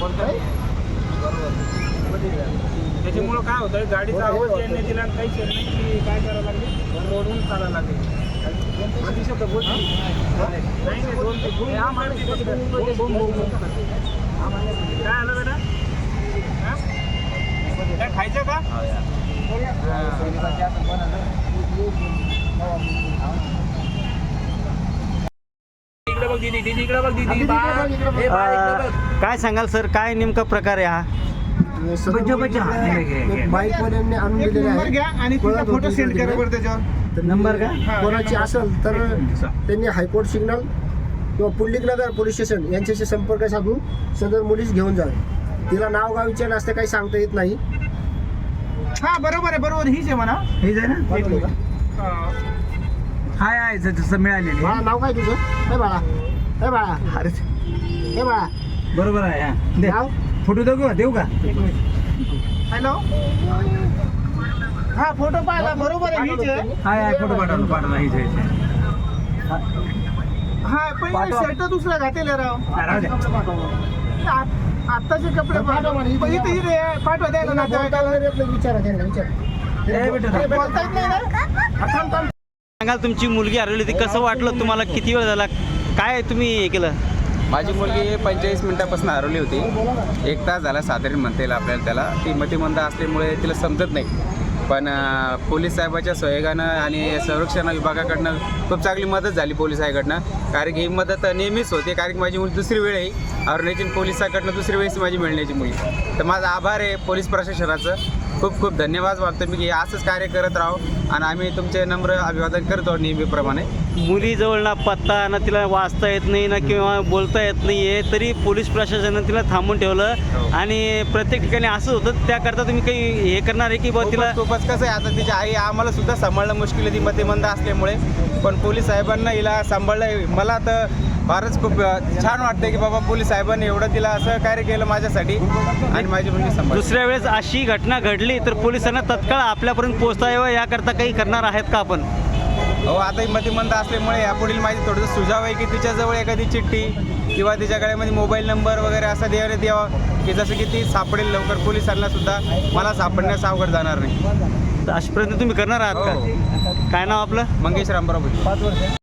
बोलता हो, येईल त्याच्यामुळं काय होतं गाडीचा आवाज येणे दिला काहीच येत नाही की काय करावं लागेल? रोडून चालायला लागेल. नाही दोन काय आलं बेटा? काय खायचं का? दीदी दीदी इकडे बघ दीदी बा हे बा, इकडे बघ. अं, काय सांगाल सर? काय नेमका प्रकार आहे हा? बाईकवाल्यांनी आणून दिलेले नंबर आहे घ्या आणि फोटो सेंड करा बरं त्याच्यावर. तर नंबर का? हा, कोणाची. असेल तर त्यांनी हायकोर्ट सिग्नल किंवा पुल्लिक नगर पोलीस स्टेशन यांच्याशी संपर्क साधून सदर मुलीस घेऊन जावे. तिला नाव गाव विचार असते काही सांगता येत नाही. हा बरोबर आहे बरोबर हीच आहे म्हणा. हेच आहे ना? हा. हाय आहे जसं मिळालेली नाव काय तुझं? हे बाळा. हे बाळा. अरे. हे बाळा. बरोबर आहे हा. दे. नाव फोटो देऊ का? देऊ का? हॅलो. हा फोटो पाहिला. बरोबर आहे हीच. आहे हाय आहे फोटो पाठवलं पाठवला हेच आहे हा पण पाठवा. शर्ट दुसरा घातेले राव. हा, राहू द्या. आ- आत्ताचे कपडे पाठवा. इथे इथे पाठवा द्यायला ना ए, बेटा, बोलता येत नाही ना? हा. सांगाल तुमची मुलगी हरवली होती. कसं वाटलं तुम्हाला? किती वेळ झाला? काय तुम्ही हे केलं? माझी मुलगी पंचेचाळीस मिनिटापासून हरवली होती. एक तास झाला साधारण म्हणता येईल आपल्याला त्याला. ती मतिमंद असल्यामुळे तिला समजत नाही. पण पोलीस साहेबाच्या सहयोगानं आणि संरक्षण विभागाकडनं खूप चांगली मदत झाली पोलीस कारण की ही मदत नेहमीच होते. कारण की माझी मुलगी दुसरी वेळ आहे. अरुणाचल पोलिसाकडनं दुसरी वेळेस माझी मिळण्याची मुलगी. तर माझा आभार आहे पोलीस प्रशासनाचं. खूप खूप धन्यवाद वाटतं मी की असंच कार्य करत राहो. आणि आम्ही तुमचे नम्र अभिवादन करतो नेहमीप्रमाणे. मुलीजवळ ना पत्ता ना तिला वाचता येत नाही ना किंवा बोलता येत नाही आहे तरी पोलीस प्रशासनानं तिला थांबून हो. ठेवलं आणि प्रत्येक ठिकाणी असं होतं त्याकरता तुम्ही काही हे करणार आहे की बा तिला खूपच खूपच कसं आहे आता तिची आई आम्हाला सुद्धा सांभाळणं मुश्किल आहे ती मतिमंद असल्यामुळे. पण पोलीस साहेबांना हिला सांभाळलं मला तर फारच खूप छान वाटतं की बाबा पोलीस साहेबांनी एवढं तिला सहकार्य केलं माझ्यासाठी आणि माझी सांभाळ दुसऱ्या वेळेस अशी घटना घडली तर पोलिसांना तत्काळ आपल्यापर्यंत पोहोचता यावं याकरता काही करणार आहेत का आपण? हो आता ही मतिमंद असल्यामुळे यापुढील माझी थोडंसं सुझाव आहे की तिच्याजवळ एखादी चिठ्ठी किंवा तिच्या गळ्यामध्ये मोबाईल नंबर वगैरे असा देण्यात यावा की जसं की ती सापडेल लवकर पोलिसांना सुद्धा. मला सापडण्यास अवघड जाणार नाही. तर अशा प्रयत्न तुम्ही करणार आहात हो. का काय नाव आपलं? मंगेश रामराव भुजे.